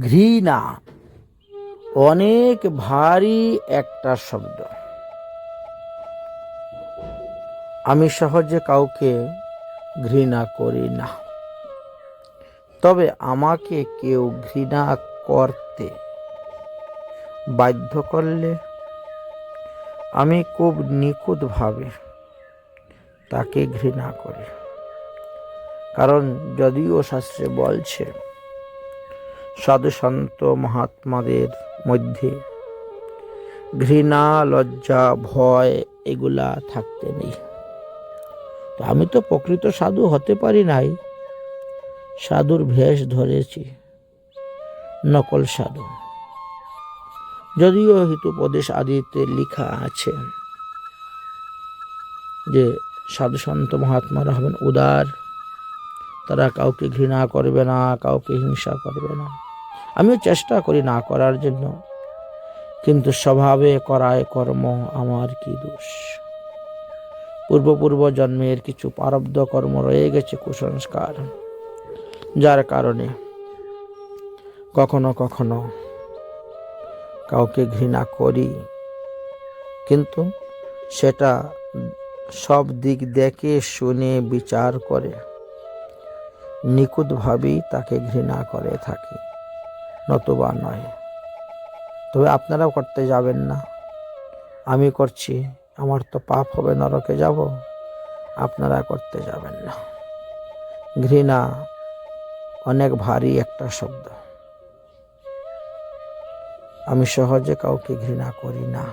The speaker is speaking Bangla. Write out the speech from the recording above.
ঘৃণা। অনেক ভারী একটা শব্দ। আমি সহজে কাউকে ঘৃণা করি না। তবে আমাকে কেউ ঘৃণা করতে বাধ্য করলে আমি খুব নিখুঁতভাবে তাকে ঘৃণা করি। কারণ যদিও শাস্ত্রে বলছে সাধু সন্ত মহাত্মাদের মধ্যে ঘৃণা, লজ্জা, ভয় এগুলা থাকতে নেই। তো আমি তো প্রকৃত সাধু হতে পারি নাই, সাধুর ভেষ ধরেছি, নকল সাধু। যদিও হিতোপদেশ আদিতে লেখা আছে যে সাধু সন্ত মহাত্মারা হবেন উদার, তারা কাউকে ঘৃণা করবে না, কাউকে হিংসা করবে না। আমিও চেষ্টা করি না করার জন্য। কিন্তু স্বভাবে করায় কর্ম আমার কি দোষ? পূর্বপূর্ব জন্মের কিছু প্রারব্ধ কর্ম রয়ে গেছে কুসংস্কার। যার কারণে কখনো কখনো কাউকে ঘৃণা করি। কিন্তু সেটা সব দিক দেখে, শুনে, বিচার করে। নিখুঁতভাবেই তাকে ঘৃণা করে থাকি। নতুবা নয়। তবে আপনারাও করতে যাবেন না। আমি করছি, আমার তো পাপ হবে, নরকে যাব। আপনারা করতে যাবেন না। ঘৃণা অনেক ভারী একটা শব্দ। আমি সহজে কাউকে ঘৃণা করি না।